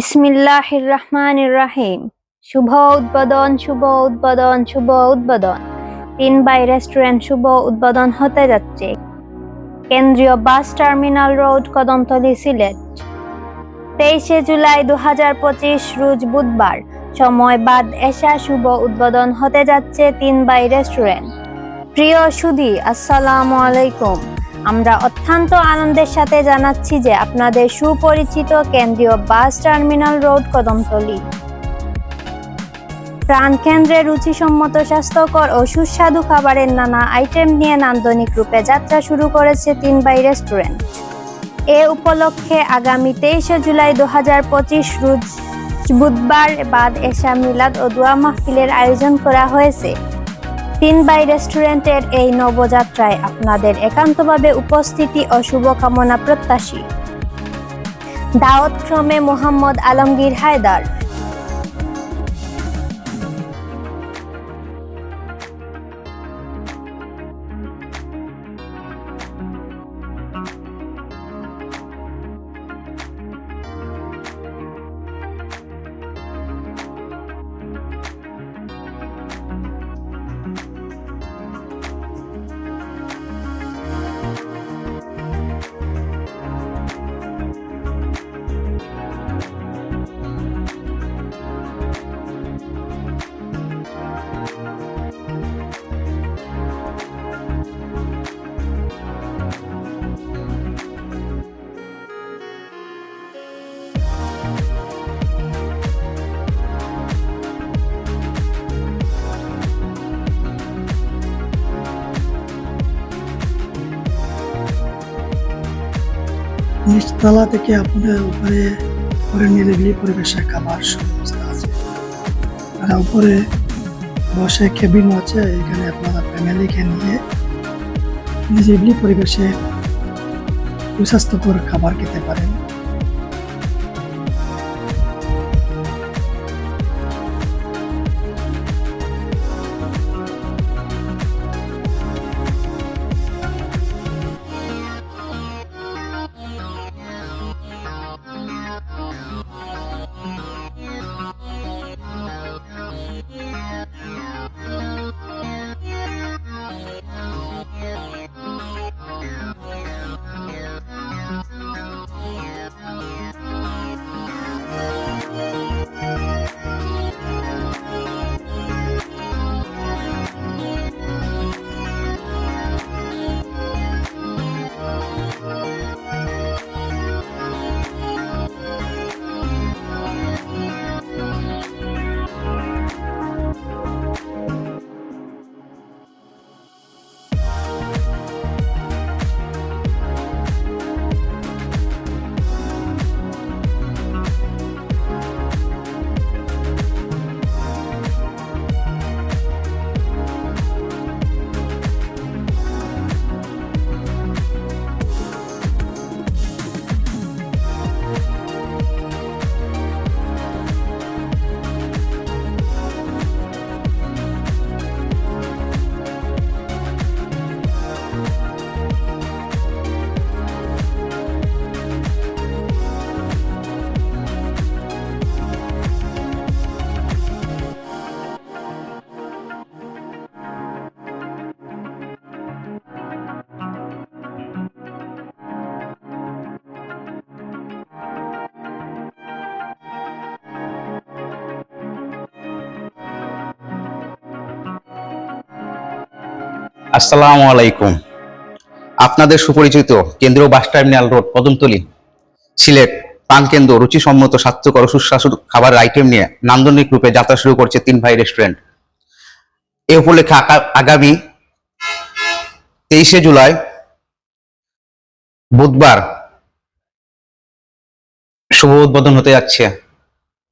বিসমিল্লাহির রহমানির রাহিম শুভ উদ্বোধন শুভ উদ্বোধন শুভ উদ্বোধন। তিন বাই রেস্টুরেন্ট শুভ উদ্বোধন হতে যাচ্ছে। কেন্দ্রীয় bus terminal road, Kadamtali, Sylhet. তেইশে জুলাই দু হাজার পঁচিশ, রোজ বুধবার। সময় বাদ এশা শুভ উদ্বোধন হতে যাচ্ছে তিন বাই রেস্টুরেন্ট প্রিয় সুধী, আসসালামু আলাইকুম। আমরা অত্যন্ত আনন্দের সাথে জানাচ্ছি যে আপনাদের সুপরিচিত কেন্দ্রীয় বাস টার্মিনাল রোড, কদমতলী। প্রাণকেন্দ্রে রুচিসম্মত স্বাস্থ্যকর ও সুস্বাদু খাবারের নানা আইটেম নিয়ে নান্দনিক রূপে যাত্রা শুরু করেছে তিন বাই রেস্টুরেন্ট। এ উপলক্ষে আগামী তেইশে জুলাই দু হাজার পঁচিশ রোজ বুধবার বাদ এশা মিলাদ ও দোয়া মাহফিলের আয়োজন করা হয়েছে। তিন বাই রেস্টুরেন্টের এই নবযাত্রায় আপনাদের একান্তভাবে উপস্থিতি ও শুভকামনা প্রত্যাশী। দাওয়াত ক্রমে মোহাম্মদ আলমগীর হায়দার। নিচতলা থেকে আপনার উপরে উপরে নিরিবিলি পরিবেশে খাবার সুব্যবস্থা আছে। আর উপরে বসে কেবিন আছে, এখানে আপনারা ফ্যামিলিকে নিয়ে নিরিবিলি পরিবেশে সুস্বাস্থ্যকর খাবার খেতে পারেন। আসসালামু আলাইকুম। আপনাদের সুপরিচিত কেন্দ্রীয় bus terminal road Kadamtali Sylhet প্রাণকেন্দ্র রুচিসম্মত, স্বাস্থ্যকর সুস্বাদু খাবারের আইটেম নিয়ে নান্দনিক রূপে যাত্রা শুরু করছে তিন ভাই রেস্টুরেন্ট এ উপলক্ষে আগামী তেইশে জুলাই, বুধবার শুভ উদ্বোধন হতে যাচ্ছে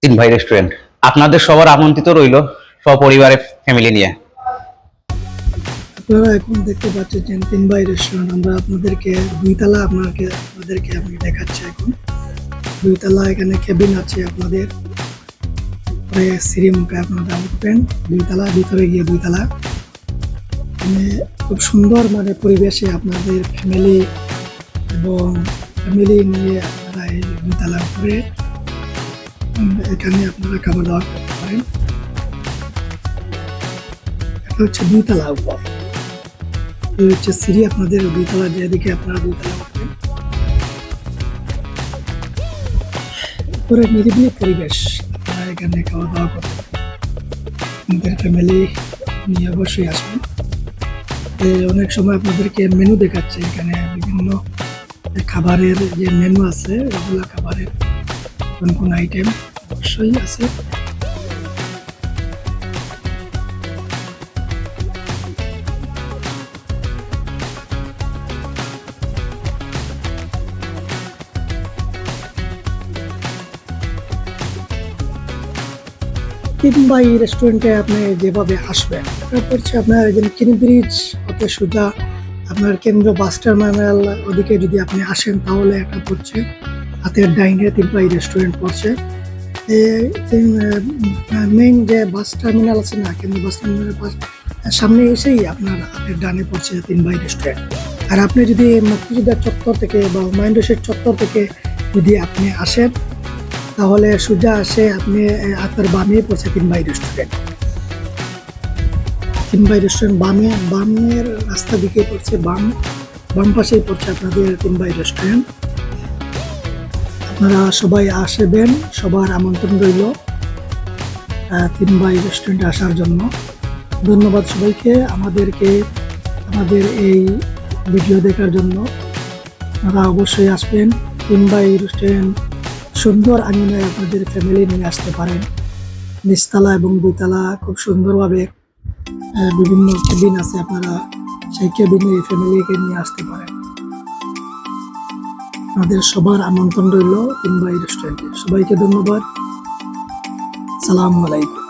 তিন ভাই রেস্টুরেন্ট আপনাদের সবার আমন্ত্রিত রইল সপরিবারের ফ্যামিলি নিয়ে। আপনারা এখন দেখতে পাচ্ছেন তিন বাই রেস্টুরেন্ট আমরা আপনাদেরকে দুইতলা আপনাকে, আপনাদেরকে আমি দেখাচ্ছি এখন। দুইতলা এখানে কেবিন আছে আপনাদের। পরে সিঁড়ি মুখে আপনারা উঠবেন দুইতলা, ভিতরে গিয়ে দুইতলা। মানে খুব সুন্দর মানে পরিবেশে আপনাদের ফ্যামিলি এবং ফ্যামিলি নিয়ে আপনারা এই দুইতলা উপরে এখানে আপনারা খাবার দাবার করতে পারেন। এটা হচ্ছে দুইতলা উপর। হচ্ছে সিঁড়ি আপনাদের দুইতলা যেদিকে আপনারা দুইতলা উঠবেন উপরে নিরিবিলি পরিবেশ। আপনারা এখানে খাওয়া দাওয়া করতে পারেন। আপনাদের ফ্যামিলি নিয়ে অবশ্যই আসবেন। অনেক সময় আপনাদেরকে মেনু দেখাচ্ছে এখানে বিভিন্ন খাবারের যে মেনু আছে ওগুলো খাবারের কোন কোন আইটেম অবশ্যই আছে। কিংবা এই রেস্টুরেন্টে আপনি যেভাবে আসবেন এটা পড়ছে আপনার কিনি ব্রিজ হতে সোজা আপনার কেন্দ্র বাস টার্মিনাল ওদিকে যদি আপনি আসেন, তাহলে একটা পড়ছে হাতের ডাইনে তিনপাই রেস্টুরেন্ট পড়ছে। মেইন যে বাস টার্মিনাল আছে না কেন্দ্র বাস টার্মিনাল বাস সামনে এসেই আপনার হাতের ডানে পড়ছে তিনবাই রেস্টুরেন্ট আর আপনি যদি মুক্তিযোদ্ধা চত্বর থেকে বা মাইন্ডসের চত্বর থেকে যদি আপনি আসেন তাহলে সোজা আসে আপনি আপনার বামে পড়ছে তিনবাই রেস্টুরেন্ট তিনবাই রেস্টুরেন্ট বামে বামের রাস্তা দিকে পড়ছে বাম বাম পাশেই পড়ছে আপনাদের তিনবাই রেস্টুরেন্ট আপনারা সবাই আসবেন সবার আমন্ত্রণ রইল আহ, তিনবাই রেস্টুরেন্টে আসার জন্য। ধন্যবাদ সবাইকে আমাদেরকে আমাদের এই ভিডিও দেখার জন্য। আপনারা অবশ্যই আসবেন তিনবাই রেস্টুরেন্ট সুন্দর আঙিনায় আপনাদের ফ্যামিলি নিয়ে আসতে পারেন। নিচতলা এবং দুইতলা খুব সুন্দরভাবে বিভিন্ন কেবিন আছে আপনারা সেই কেবিনে ফ্যামিলিকে নিয়ে আসতে পারেন। আমাদের সবার আমন্ত্রণ রইল কিংবা এই রেস্টুরেন্টে সবাইকে ধন্যবাদ। সালাম আলাইকুম।